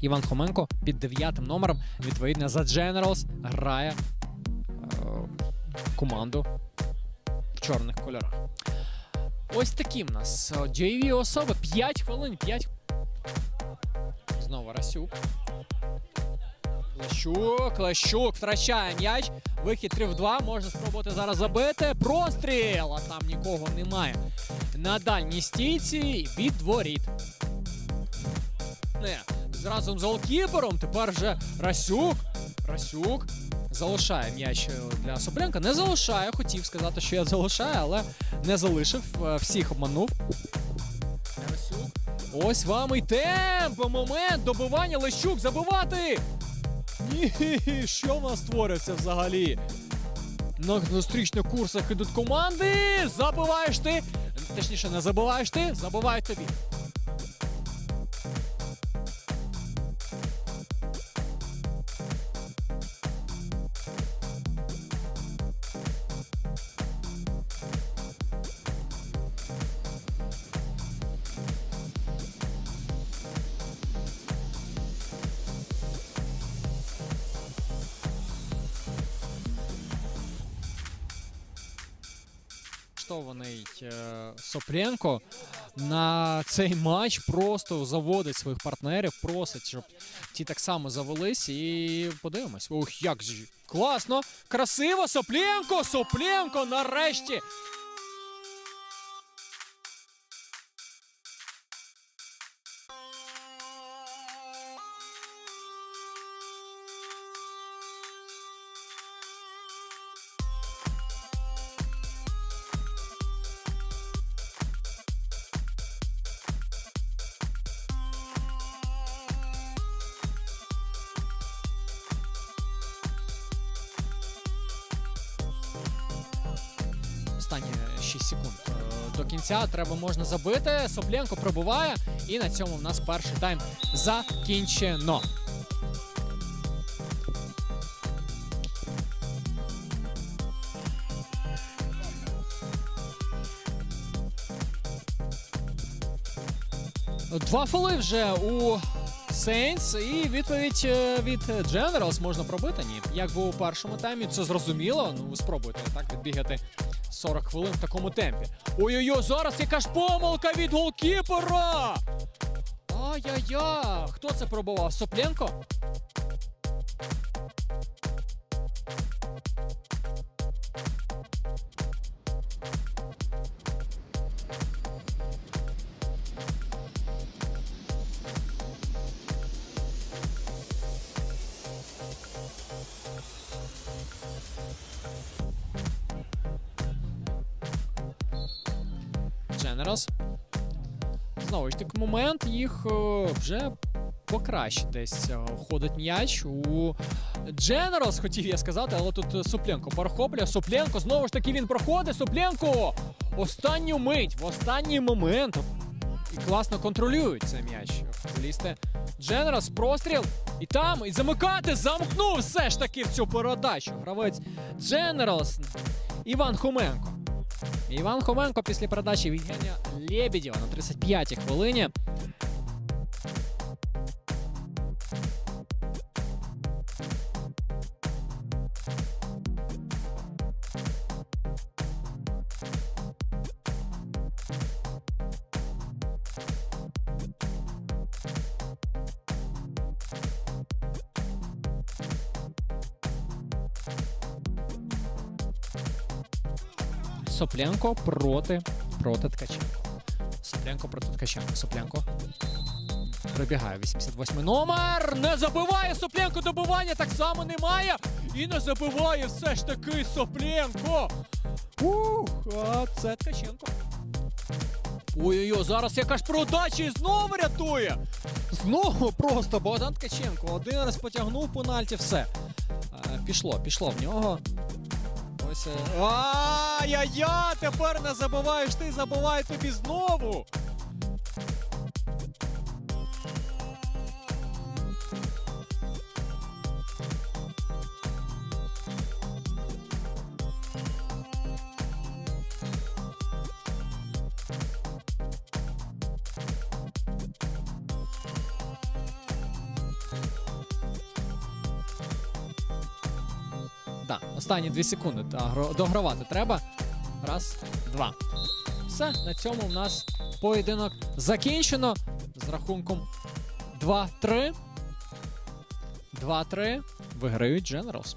Іван Хоменко під дев'ятим номером, відповідно, за Generals грає е, команду в чорних кольорах. Ось такі в нас е, JV особи. 5 хвилин, 5. Знову Расюк. Лещук, Лещук втрачає м'яч. Вихід 3 в 2. Можна спробувати зараз забити. Простріл! А там нікого немає. На дальній стійці від воріт. Не, разом з голкіпером. Тепер вже Расюк. Расюк залишає м'яч е, для Сопленка. Не залишає. Хотів сказати, що я залишаю, але не залишив. Е, Всіх обманув. Расюк. Ось вам і темп. Момент добивання. Лещук забивати. Ні, що в нас твориться взагалі? На зустрічних курсах ідуть команди. Забиваєш ти. Точніше, не забиваєш ти, забивають тобі. Влаштований Сопренко Сопленко на цей матч просто заводить своїх партнерів, просить, щоб ті так само завелись. І подивимось. Ох, як же класно! Красиво! Сопленко! Сопленко нарешті! Останні 6 секунд е, до кінця треба можна забити. Сопленко пробуває. І на цьому в нас перший тайм закінчено. Два фоли вже у Saints і відповідь е, від Generals можна пробити. Ні. Як було у першому таймі, це зрозуміло. Ну, спробуйте так відбігати 40 хвилин в такому темпі. Ой-ой-ой, зараз яка ж помилка від голкіпера! Ай-яй-яй! Хто це пробував? Сопленко? Знову ж таки, момент їх е, вже покраще десь е, ходить м'яч у Generals, хотів я сказати, але тут е, Супленко перехоплює. Супленко, знову ж таки, він проходить. Супленко! Останню мить, в останній момент. І класно контролюють цей м'яч. Футболісти Generals, простріл. І там, і замикати, замкнув все ж таки в цю передачу. Гравець Generals Іван Хоменко. Іван Хоменко після передачі Євгенія Лєбідєва на 35-й хвилині. Сопленко проти проти Ткаченко. Сопленко проти Ткаченко. Сопленко. Прибігає 88 номер. Не забиває Сопленко добивання. Так само немає. І не забиває все ж таки Сопленко. Ух, а це Ткаченко. Ой-ой-ой, зараз яка ж продача знову рятує. Знову просто Богдан Ткаченко. Один раз потягнув пенальті, все. Е, Пішло, пішло в нього. Ось. е, Ай-яй-яй, тепер не забуваєш ти, забувай тобі знову. Да, останні дві секунди. Догравати треба. Раз, два. Все, на цьому в нас поєдинок закінчено з рахунком 2-3. 2-3. Виграють Generals.